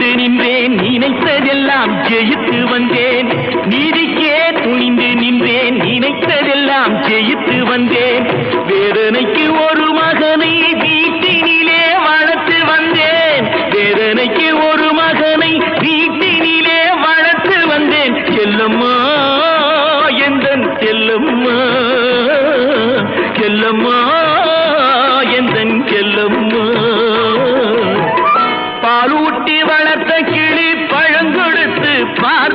துணிந்து நின்றேன். நினைத்ததெல்லாம் ஜெயித்து வந்தேன். நீதிக்கே துணிந்து நின்றேன். நினைத்ததெல்லாம் ஜெயித்து வந்தேன். வேதனைக்கு ஒரு மகனை வீட்டினிலே வளர்த்து வந்தேன். வேதனைக்கு ஒரு மகனை வீட்டினிலே வளர்த்து வந்தேன். செல்லம்மா எந்த செல்லம்மா செல்லம்மா எந்த செல்லம்மா. बार